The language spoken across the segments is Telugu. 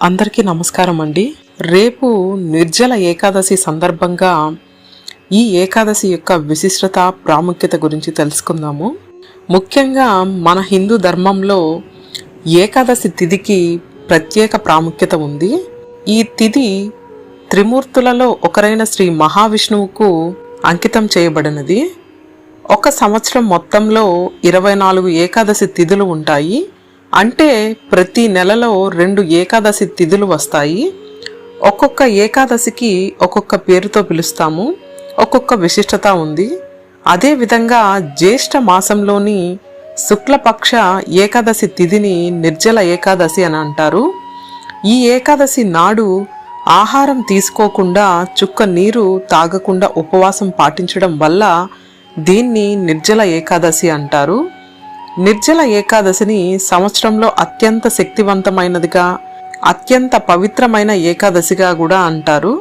అందరికీ నమస్కారం అండి. రేపు నిర్జల ఏకాదశి సందర్భంగా ఈ ఏకాదశి యొక్క విశిష్టత ప్రాముఖ్యత గురించి తెలుసుకుందాము. ముఖ్యంగా మన హిందూ ధర్మంలో ఏకాదశి తిథికి ప్రత్యేక ప్రాముఖ్యత ఉంది. ఈ తిథి త్రిమూర్తులలో ఒకరైన శ్రీ మహావిష్ణువుకు అంకితం చేయబడినది. ఒక సంవత్సరం మొత్తంలో ఇరవై నాలుగు ఏకాదశి తిథులు ఉంటాయి. అంటే ప్రతి నెలలో రెండు ఏకాదశి తిథులు వస్తాయి. ఒక్కొక్క ఏకాదశికి ఒక్కొక్క పేరుతో పిలుస్తాము. ఒక్కొక్క విశిష్టత ఉంది. అదేవిధంగా జ్యేష్ఠ మాసంలోని శుక్లపక్ష ఏకాదశి తిథిని నిర్జల ఏకాదశి అని అంటారు. ఈ ఏకాదశి నాడు ఆహారం తీసుకోకుండా చుక్క నీరు తాగకుండా ఉపవాసం పాటించడం వల్ల దీన్ని నిర్జల ఏకాదశి అంటారు. నిర్జల ఏకాదశిని సంవత్సరంలో అత్యంత శక్తివంతమైనదిగా అత్యంత పవిత్రమైన ఏకాదశిగా కూడా అంటారు.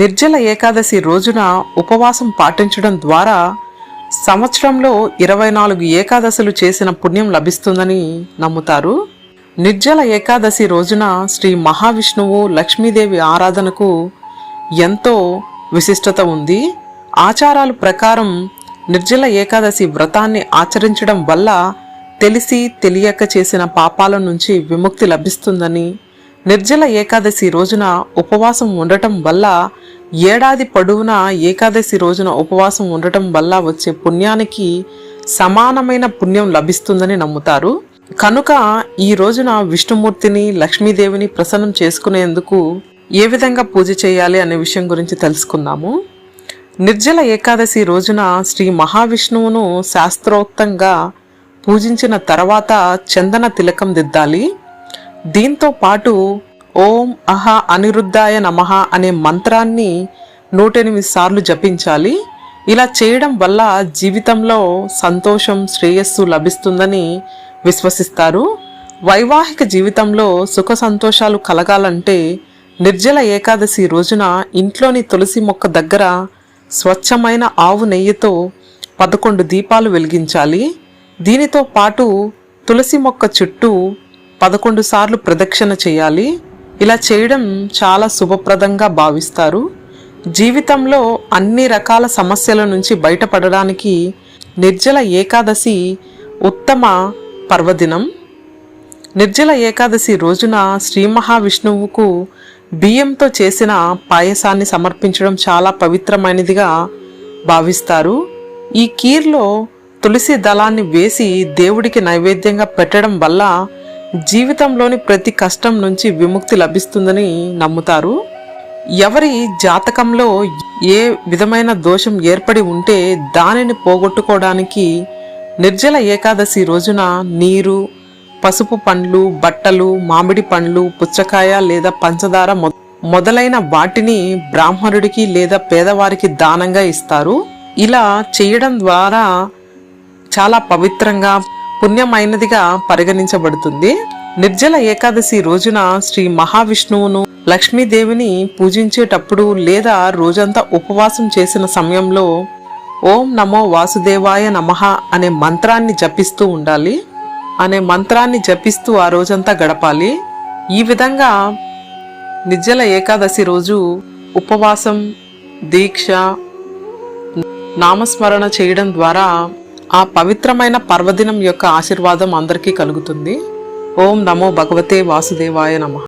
నిర్జల ఏకాదశి రోజున ఉపవాసం పాటించడం ద్వారా సంవత్సరంలో ఇరవై నాలుగు ఏకాదశులు చేసిన పుణ్యం లభిస్తుందని నమ్ముతారు. నిర్జల ఏకాదశి రోజున శ్రీ మహావిష్ణువు లక్ష్మీదేవి ఆరాధనకు ఎంతో విశిష్టత ఉంది. ఆచారాల ప్రకారం నిర్జల ఏకాదశి వ్రతాన్ని ఆచరించడం వల్ల తెలిసి తెలియక చేసిన పాపాల నుంచి విముక్తి లభిస్తుందని నిర్జల ఏకాదశి రోజున ఉపవాసం ఉండటం వల్ల ఏడాది పొడవునా ఏకాదశి రోజున ఉపవాసం ఉండటం వల్ల వచ్చే పుణ్యానికి సమానమైన పుణ్యం లభిస్తుందని నమ్ముతారు. కనుక ఈ రోజున విష్ణుమూర్తిని లక్ష్మీదేవిని ప్రసన్నం చేసుకునేందుకు ఏ విధంగా పూజ చేయాలి అనే విషయం గురించి తెలుసుకుందాము. నిర్జల ఏకాదశి రోజున శ్రీ మహావిష్ణువును శాస్త్రోక్తంగా పూజించిన తర్వాత చందన తిలకం దిద్దాలి. దీంతో పాటు ఓం అహ అనిరుద్ధాయ నమః అనే మంత్రాన్ని నూటెనిమిది సార్లు జపించాలి. ఇలా చేయడం వల్ల జీవితంలో సంతోషం శ్రేయస్సు లభిస్తుందని విశ్వసిస్తారు. వైవాహిక జీవితంలో సుఖ సంతోషాలు కలగాలంటే నిర్జల ఏకాదశి రోజున ఇంట్లోని తులసి మొక్క దగ్గర స్వచ్ఛమైన ఆవు నెయ్యితో పదకొండు దీపాలు వెలిగించాలి. దీనితో పాటు తులసి మొక్క చుట్టూ పదకొండు సార్లు ప్రదక్షిణ చేయాలి. ఇలా చేయడం చాలా శుభప్రదంగా భావిస్తారు. జీవితంలో అన్ని రకాల సమస్యల నుంచి బయటపడడానికి నిర్జల ఏకాదశి ఉత్తమ పర్వదినం. నిర్జల ఏకాదశి రోజున శ్రీ మహావిష్ణువుకు బియ్యంతో చేసిన పాయసాన్ని సమర్పించడం చాలా పవిత్రమైనదిగా భావిస్తారు. ఈ కీర్లో తులసి దళాన్ని వేసి దేవుడికి నైవేద్యంగా పెట్టడం వల్ల జీవితంలోని ప్రతి కష్టం నుంచి విముక్తి లభిస్తుందని నమ్ముతారు. ఎవరి జాతకంలో ఏ విధమైన దోషం ఏర్పడి ఉంటే దానిని పోగొట్టుకోవడానికి నిర్జల ఏకాదశి రోజున నీరు పసుపు పండ్లు బట్టలు మామిడి పండ్లు పుచ్చకాయ లేదా పంచదార మొదలైన వాటిని బ్రాహ్మణుడికి లేదా పేదవారికి దానంగా ఇస్తారు. ఇలా చేయడం ద్వారా చాలా పవిత్రంగా పుణ్యమైనదిగా పరిగణించబడుతుంది. నిర్జల ఏకాదశి రోజున శ్రీ మహావిష్ణువును లక్ష్మీదేవిని పూజించేటప్పుడు లేదా రోజంతా ఉపవాసం చేసిన సమయంలో ఓం నమో వాసుదేవాయ నమః అనే మంత్రాన్ని జపిస్తూ ఉండాలి. అనే మంత్రాన్ని జపిస్తూ ఆ రోజంతా గడపాలి. ఈ విధంగా నిర్జల ఏకాదశి రోజు ఉపవాసం దీక్ష నామస్మరణ చేయడం ద్వారా ఆ పవిత్రమైన పర్వదినం యొక్క ఆశీర్వాదం అందరికీ కలుగుతుంది. ఓం నమో భగవతే వాసుదేవాయ నమ.